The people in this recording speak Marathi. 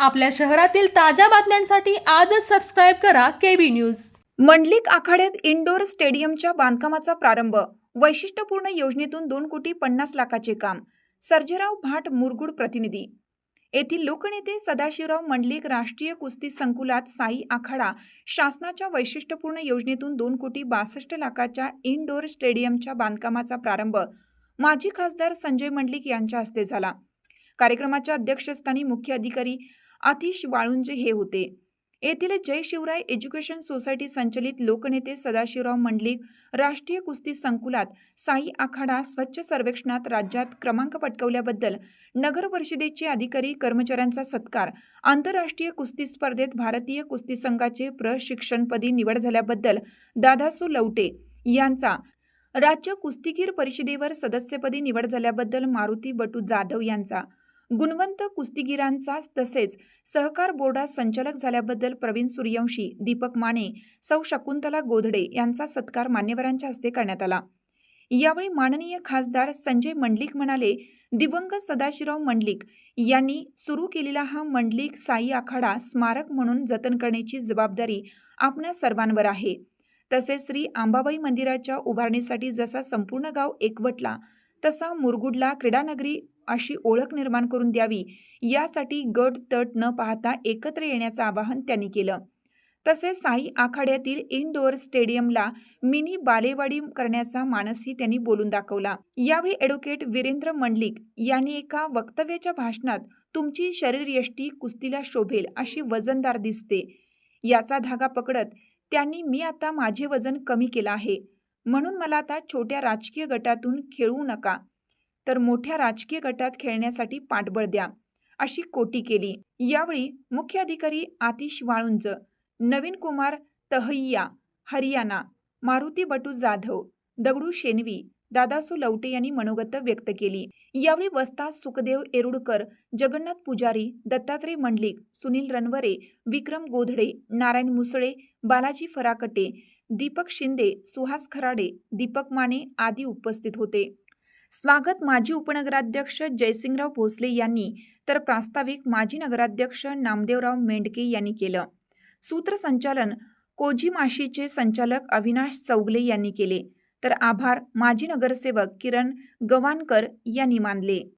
आपल्या शहरातील ताज्या बातम्यांसाठी आजच सबस्क्राईब करा केबी न्यूज मंडलिक आखाड्यात इंडोर स्टेडियमच्या बांधकामाचा प्रारंभ. वैशिष्ट्यपूर्ण योजनेतून दोन कोटी पन्नास लाखाचे काम. सर्जेराव भाट मुरगुड प्रतिनिधी. येथील लोकनेते सदाशिवराव मंडलिक राष्ट्रीय कुस्ती संकुलात साई आखाडा शासनाच्या वैशिष्ट्यपूर्ण योजनेतून दोन कोटी बासष्ट लाखाच्या इनडोअर स्टेडियमच्या बांधकामाचा प्रारंभ. माजी खासदार संजय मंडलिक यांच्या हस्ते झाला. कार्यक्रमाच्या अध्यक्षस्थानी मुख्य अधिकारी आतिश वाळुंजे हे होते. येथील जय शिवराय एज्युकेशन सोसायटी संचलित लोकनेते सदाशिवराव मंडलिक राष्ट्रीय कुस्ती संकुलात साई आखाडा स्वच्छ सर्वेक्षणात राज्यात क्रमांक पटकवल्याबद्दल नगर परिषदेचे अधिकारी कर्मचाऱ्यांचा सत्कार आंतरराष्ट्रीय कुस्ती स्पर्धेत भारतीय कुस्ती संघाचे प्रशिक्षणपदी निवड झाल्याबद्दल दादासू लवटे यांचा राज्य कुस्तीगीर परिषदेवर सदस्यपदी निवड झाल्याबद्दल मारुती बटू जाधव यांचा गुणवंत कुस्तीगीरांचा तसेच सहकार बोर्डात संचालक झाल्याबद्दल प्रवीण सूर्यवंशी दीपक माने सौ शकुंतला गोधडे यांचा सत्कार मान्यवरांच्या हस्ते करण्यात आला. यावेळी माननीय खासदार संजय मंडलिक म्हणाले दिवंगत सदाशिवराव मंडलिक यांनी सुरू केलेला हा मंडलिक साई आखाडा स्मारक म्हणून जतन करण्याची जबाबदारी आपणा सर्वांवर आहे. तसेच श्री आंबाबाई मंदिराच्या उभारणीसाठी जसा संपूर्ण गाव एकवटला तसा मुरगुडला क्रीडानगरी अशी ओळख निर्माण करून द्यावी. यासाठी गट तट न पाहता एकत्र येण्याचं आवाहन त्यांनी केलं. तसेच साई आखाड्यातील इनडोअर स्टेडियमला मिनी बालेवाडी करण्याचा मानसही त्यांनी बोलून दाखवला. यावेळी ॲडव्होकेट वीरेंद्र मंडलिक यांनी एका वक्तव्याच्या भाषणात तुमची शरीरयष्टी कुस्तीला शोभेल अशी वजनदार दिसते. याचा धागा पकडत त्यांनी मी आता माझे वजन कमी केलं आहे. म्हणून मला आता छोट्या राजकीय गटातून खेळू नका. तर मोठ्या राजकीय गटात खेळण्यासाठी पाठबळ द्या अशी कोटी केली. यावेळी मुख्य अधिकारी आतिश वाळुंज नवीन कुमार तहैया हरियाणा मारुती बटू जाधव दगडू शेनवी दादासू लवटे यांनी मनोगत व्यक्त केली. यावेळी वस्ता सुखदेव येरुडकर जगन्नाथ पुजारी दत्तात्रय मंडलिक सुनील रनवरे विक्रम गोधडे नारायण मुसळे बालाजी फराकटे दीपक शिंदे सुहास खराडे दीपक माने आदी उपस्थित होते. स्वागत माजी उपनगराध्यक्ष जयसिंगराव भोसले यांनी तर प्रास्ताविक माजी नगराध्यक्ष नामदेवराव मेंढके यांनी केलं. सूत्रसंचालन कोझीमाशीचे संचालक अविनाश चौगले यांनी केले. तर आभार माजी नगरसेवक किरण गवानकर यांनी मानले.